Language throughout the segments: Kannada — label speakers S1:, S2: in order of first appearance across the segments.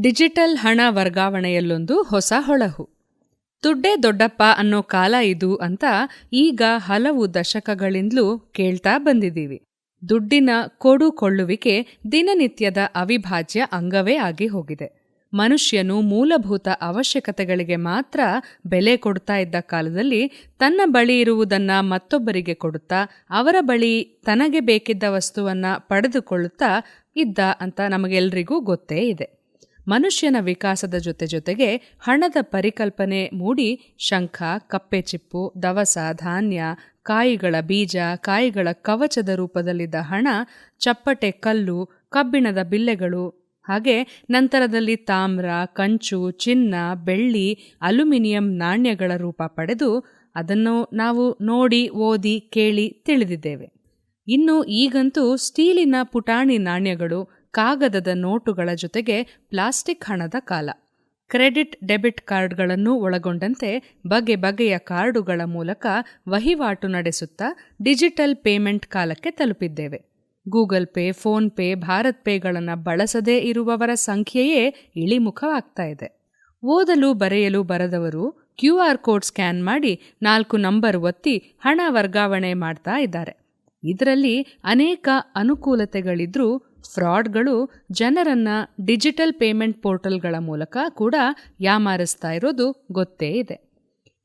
S1: ಡಿಜಿಟಲ್ ಹಣ ವರ್ಗಾವಣೆಯಲ್ಲೊಂದು ಹೊಸ ಹೊಳಹು. ದುಡ್ಡೇ ದೊಡ್ಡಪ್ಪ ಅನ್ನೋ ಕಾಲ ಇದು ಅಂತ ಈಗ ಹಲವು ದಶಕಗಳಿಂದಲೂ ಕೇಳ್ತಾ ಬಂದಿದ್ದೀವಿ. ದುಡ್ಡಿನ ಕೊಡು ಕೊಳ್ಳುವಿಕೆ ದಿನನಿತ್ಯದ ಅವಿಭಾಜ್ಯ ಅಂಗವೇ ಆಗಿ ಹೋಗಿದೆ. ಮನುಷ್ಯನು ಮೂಲಭೂತ ಅವಶ್ಯಕತೆಗಳಿಗೆ ಮಾತ್ರ ಬೆಲೆ ಕೊಡ್ತಾ ಇದ್ದ ಕಾಲದಲ್ಲಿ ತನ್ನ ಬಳಿ ಇರುವುದನ್ನ ಮತ್ತೊಬ್ಬರಿಗೆ ಕೊಡುತ್ತಾ, ಅವರ ಬಳಿ ತನಗೆ ಬೇಕಿದ್ದ ವಸ್ತುವನ್ನ ಪಡೆದುಕೊಳ್ಳುತ್ತಾ ಇದ್ದ ಅಂತ ನಮಗೆಲ್ರಿಗೂ ಗೊತ್ತೇ ಇದೆ. ಮನುಷ್ಯನ ವಿಕಾಸದ ಜೊತೆ ಜೊತೆಗೆ ಹಣದ ಪರಿಕಲ್ಪನೆ ಮೂಡಿ ಶಂಖ, ಕಪ್ಪೆ ಚಿಪ್ಪು, ದವಸ, ಧಾನ್ಯ, ಕಾಯಿಗಳ ಬೀಜ, ಕಾಯಿಗಳ ಕವಚದ ರೂಪದಲ್ಲಿದ್ದ ಹಣ, ಚಪ್ಪಟೆ ಕಲ್ಲು, ಕಬ್ಬಿಣದ ಬಿಲ್ಲೆಗಳು, ಹಾಗೆ ನಂತರದಲ್ಲಿ ತಾಮ್ರ, ಕಂಚು, ಚಿನ್ನ, ಬೆಳ್ಳಿ, ಅಲ್ಯೂಮಿನಿಯಂ ನಾಣ್ಯಗಳ ರೂಪ ಪಡೆದು ಅದನ್ನು ನಾವು ನೋಡಿ, ಓದಿ, ಕೇಳಿ ತಿಳಿದಿದ್ದೇವೆ. ಇನ್ನು ಈಗಂತೂ ಸ್ಟೀಲಿನ ಪುಟಾಣಿ ನಾಣ್ಯಗಳು ಕಾಗದದ ನೋಟುಗಳ ಜೊತೆಗೆ ಪ್ಲಾಸ್ಟಿಕ್ ಹಣದ ಕಾಲ. ಕ್ರೆಡಿಟ್ ಡೆಬಿಟ್ ಕಾರ್ಡ್ಗಳನ್ನು ಒಳಗೊಂಡಂತೆ ಬಗೆ ಬಗೆಯ ಕಾರ್ಡುಗಳ ಮೂಲಕ ವಹಿವಾಟು ನಡೆಸುತ್ತಾ ಡಿಜಿಟಲ್ ಪೇಮೆಂಟ್ ಕಾಲಕ್ಕೆ ತಲುಪಿದ್ದೇವೆ. Google Pay, PhonePe, Bharat ಪೇಗಳನ್ನು ಬಳಸದೇ ಇರುವವರ ಸಂಖ್ಯೆಯೇ ಇಳಿಮುಖವಾಗ್ತಾ ಇದೆ. ಓದಲು ಬರೆಯಲು ಬರದವರು ಕ್ಯೂ ಆರ್ ಕೋಡ್ ಸ್ಕ್ಯಾನ್ ಮಾಡಿ ನಾಲ್ಕು ನಂಬರ್ ಒತ್ತಿ ಹಣ ವರ್ಗಾವಣೆ ಮಾಡ್ತಾ ಇದ್ದಾರೆ. ಇದರಲ್ಲಿ ಅನೇಕ ಅನುಕೂಲತೆಗಳಿದ್ರೂ ಫ್ರಾಡ್ಗಳು ಜನರನ್ನ ಡಿಜಿಟಲ್ ಪೇಮೆಂಟ್ ಪೋರ್ಟಲ್ಗಳ ಮೂಲಕ ಕೂಡ ಯಾಮಾರಿಸ್ತಾ ಇರೋದು ಗೊತ್ತೇ ಇದೆ.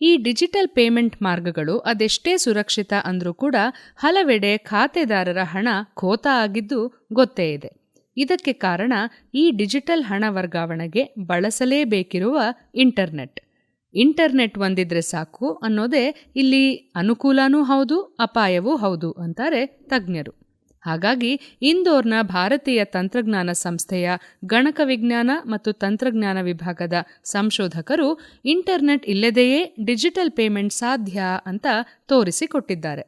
S1: ಈ ಡಿಜಿಟಲ್ ಪೇಮೆಂಟ್ ಮಾರ್ಗಗಳು ಅದೆಷ್ಟೇ ಸುರಕ್ಷಿತ ಅಂದರೂ ಕೂಡ ಹಲವೆಡೆ ಖಾತೆದಾರರ ಹಣ ಖೋತ ಆಗಿದ್ದು ಗೊತ್ತೇ ಇದೆ. ಇದಕ್ಕೆ ಕಾರಣ ಈ ಡಿಜಿಟಲ್ ಹಣ ವರ್ಗಾವಣೆಗೆ ಬಳಸಲೇಬೇಕಿರುವ ಇಂಟರ್ನೆಟ್. ಇಂಟರ್ನೆಟ್ ಒಂದಿದ್ರೆ ಸಾಕು ಅನ್ನೋದೇ ಇಲ್ಲಿ ಅನುಕೂಲನೂ ಹೌದು, ಅಪಾಯವೂ ಹೌದು ಅಂತಾರೆ ತಜ್ಞರು. ಹಾಗಾಗಿ ಇಂದೋರ್ನ ಭಾರತೀಯ ತಂತ್ರಜ್ಞಾನ ಸಂಸ್ಥೆಯ ಗಣಕ ವಿಜ್ಞಾನ ಮತ್ತು ತಂತ್ರಜ್ಞಾನ ವಿಭಾಗದ ಸಂಶೋಧಕರು ಇಂಟರ್ನೆಟ್ ಇಲ್ಲದೆಯೇ ಡಿಜಿಟಲ್ ಪೇಮೆಂಟ್ ಸಾಧ್ಯ ಅಂತ ತೋರಿಸಿಕೊಟ್ಟಿದ್ದಾರೆ.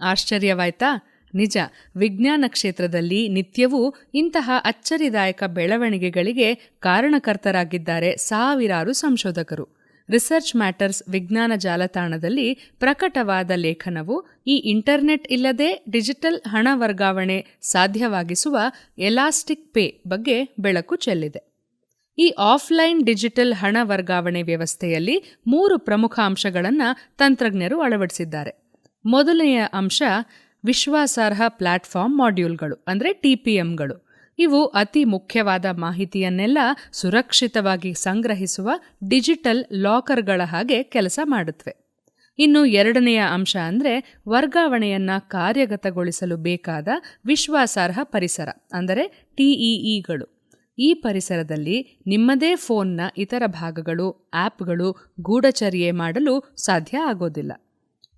S1: ಆಶ್ಚರ್ಯವಾಯ್ತಾ? ನಿಜ, ವಿಜ್ಞಾನ ಕ್ಷೇತ್ರದಲ್ಲಿ ನಿತ್ಯವೂ ಇಂತಹ ಅಚ್ಚರಿದಾಯಕ ಬೆಳವಣಿಗೆಗಳಿಗೆ ಕಾರಣಕರ್ತರಾಗಿದ್ದಾರೆ ಸಾವಿರಾರು ಸಂಶೋಧಕರು. ರಿಸರ್ಚ್ ಮ್ಯಾಟರ್ಸ್ ವಿಜ್ಞಾನ ಜಾಲತಾಣದಲ್ಲಿ ಪ್ರಕಟವಾದ ಲೇಖನವು ಈ ಇಂಟರ್ನೆಟ್ ಇಲ್ಲದೆ ಡಿಜಿಟಲ್ ಹಣ ವರ್ಗಾವಣೆ ಸಾಧ್ಯವಾಗಿಸುವ ಎಲಾಸ್ಟಿಕ್ ಪೇ ಬಗ್ಗೆ ಬೆಳಕು ಚೆಲ್ಲಿದೆ. ಈ ಆಫ್ಲೈನ್ ಡಿಜಿಟಲ್ ಹಣ ವರ್ಗಾವಣೆ ವ್ಯವಸ್ಥೆಯಲ್ಲಿ ಮೂರು ಪ್ರಮುಖ ಅಂಶಗಳನ್ನು ತಂತ್ರಜ್ಞರು ಅಳವಡಿಸಿದ್ದಾರೆ. ಮೊದಲನೆಯ ಅಂಶ ವಿಶ್ವಾಸಾರ್ಹ ಪ್ಲಾಟ್ಫಾರ್ಮ್ ಮಾಡ್ಯೂಲ್ಗಳು, ಅಂದರೆ ಟಿಪಿಎಂಗಳು ಇವು ಅತಿ ಮುಖ್ಯವಾದ ಮಾಹಿತಿಯನ್ನೆಲ್ಲ ಸುರಕ್ಷಿತವಾಗಿ ಸಂಗ್ರಹಿಸುವ ಡಿಜಿಟಲ್ ಲಾಕರ್ಗಳ ಹಾಗೆ ಕೆಲಸ ಮಾಡುತ್ತವೆ. ಇನ್ನು ಎರಡನೆಯ ಅಂಶ ಅಂದರೆ ವರ್ಗಾವಣೆಯನ್ನು ಕಾರ್ಯಗತಗೊಳಿಸಲು ಬೇಕಾದ ವಿಶ್ವಾಸಾರ್ಹ ಪರಿಸರ, ಅಂದರೆ ಟಿಇಇಗಳು ಈ ಪರಿಸರದಲ್ಲಿ ನಿಮ್ಮದೇ ಫೋನ್ನ ಇತರ ಭಾಗಗಳು ಆ್ಯಪ್ಗಳು ಗೂಢಚರ್ಯೆ ಮಾಡಲು ಸಾಧ್ಯ ಆಗೋದಿಲ್ಲ.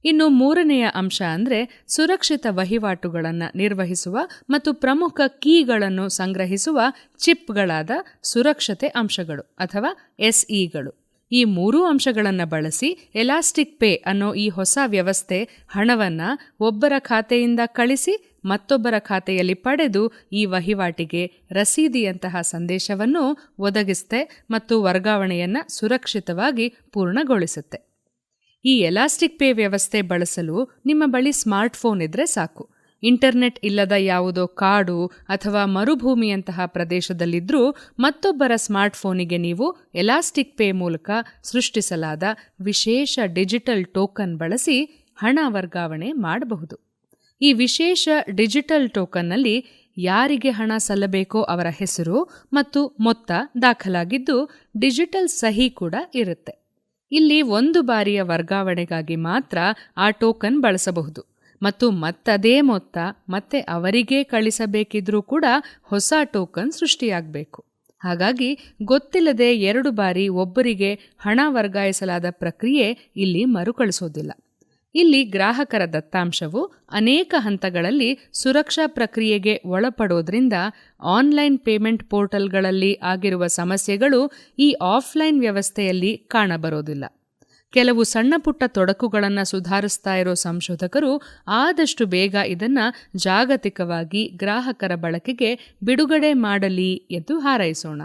S1: ಇನ್ನು ಮೂರನೆಯ ಅಂಶ ಅಂದರೆ ಸುರಕ್ಷಿತ ವಹಿವಾಟುಗಳನ್ನು ನಿರ್ವಹಿಸುವ ಮತ್ತು ಪ್ರಮುಖ ಕೀಗಳನ್ನು ಸಂಗ್ರಹಿಸುವ ಚಿಪ್ಗಳಾದ ಸುರಕ್ಷತೆ ಅಂಶಗಳು ಅಥವಾ ಎಸ್ಇಗಳು. ಈ ಮೂರೂ ಅಂಶಗಳನ್ನು ಬಳಸಿ ಎಲಾಸ್ಟಿಕ್ ಪೇ ಅನ್ನೋ ಈ ಹೊಸ ವ್ಯವಸ್ಥೆ ಹಣವನ್ನು ಒಬ್ಬರ ಖಾತೆಯಿಂದ ಕಳಿಸಿ ಮತ್ತೊಬ್ಬರ ಖಾತೆಯಲ್ಲಿ ಪಡೆದು ಈ ವಹಿವಾಟಿಗೆ ರಸೀದಿಯಂತಹ ಸಂದೇಶವನ್ನು ಒದಗಿಸುತ್ತೆ ಮತ್ತು ವರ್ಗಾವಣೆಯನ್ನು ಸುರಕ್ಷಿತವಾಗಿ ಪೂರ್ಣಗೊಳಿಸುತ್ತೆ. ಈ ಎಲಾಸ್ಟಿಕ್ ಪೇ ವ್ಯವಸ್ಥೆ ಬಳಸಲು ನಿಮ್ಮ ಬಳಿ ಸ್ಮಾರ್ಟ್ಫೋನ್ ಇದ್ರೆ ಸಾಕು. ಇಂಟರ್ನೆಟ್ ಇಲ್ಲದ ಯಾವುದೋ ಕಾಡು ಅಥವಾ ಮರುಭೂಮಿಯಂತಹ ಪ್ರದೇಶದಲ್ಲಿದ್ದರೂ ಮತ್ತೊಬ್ಬರ ಸ್ಮಾರ್ಟ್ಫೋನಿಗೆ ನೀವು ಎಲಾಸ್ಟಿಕ್ ಪೇ ಮೂಲಕ ಸೃಷ್ಟಿಸಲಾದ ವಿಶೇಷ ಡಿಜಿಟಲ್ ಟೋಕನ್ ಬಳಸಿ ಹಣ ವರ್ಗಾವಣೆ ಮಾಡಬಹುದು. ಈ ವಿಶೇಷ ಡಿಜಿಟಲ್ ಟೋಕನ್ನಲ್ಲಿ ಯಾರಿಗೆ ಹಣ ಸಲ್ಲಬೇಕೋ ಅವರ ಹೆಸರು ಮತ್ತು ಮೊತ್ತ ದಾಖಲಾಗಿದ್ದು ಡಿಜಿಟಲ್ ಸಹಿ ಕೂಡ ಇರುತ್ತೆ. ಇಲ್ಲಿ ಒಂದು ಬಾರಿಯ ವರ್ಗಾವಣೆಗಾಗಿ ಮಾತ್ರ ಆ ಟೋಕನ್ ಬಳಸಬಹುದು. ಮತ್ತು ಮತ್ತದೇ ಮೊತ್ತ, ಮತ್ತೆ ಅವರಿಗೇ ಕಳಿಸಬೇಕಿದ್ರೂ ಕೂಡ ಹೊಸ ಟೋಕನ್ ಸೃಷ್ಟಿಯಾಗಬೇಕು. ಹಾಗಾಗಿ ಗೊತ್ತಿಲ್ಲದೆ ಎರಡು ಬಾರಿ ಒಬ್ಬರಿಗೆ ಹಣ ವರ್ಗಾಯಿಸಲಾದ ಪ್ರಕ್ರಿಯೆ ಇಲ್ಲಿ ಮರುಕಳಿಸೋದಿಲ್ಲ. ಇಲ್ಲಿ ಗ್ರಾಹಕರ ದತ್ತಾಂಶವು ಅನೇಕ ಹಂತಗಳಲ್ಲಿ ಸುರಕ್ಷಾ ಪ್ರಕ್ರಿಯೆಗೆ ಒಳಪಡೋದ್ರಿಂದ ಆನ್ಲೈನ್ ಪೇಮೆಂಟ್ ಪೋರ್ಟಲ್ಗಳಲ್ಲಿ ಆಗಿರುವ ಸಮಸ್ಯೆಗಳು ಈ ಆಫ್ಲೈನ್ ವ್ಯವಸ್ಥೆಯಲ್ಲಿ ಕಾಣಬರೋದಿಲ್ಲ. ಕೆಲವು ಸಣ್ಣ ಪುಟ್ಟ ತೊಡಕುಗಳನ್ನು ಸುಧಾರಿಸ್ತಾ ಇರೋ ಸಂಶೋಧಕರು ಆದಷ್ಟು ಬೇಗ ಇದನ್ನ ಜಾಗತಿಕವಾಗಿ ಗ್ರಾಹಕರ ಬಳಕೆಗೆ ಬಿಡುಗಡೆ ಮಾಡಲಿ ಎಂದು ಹಾರೈಸೋಣ.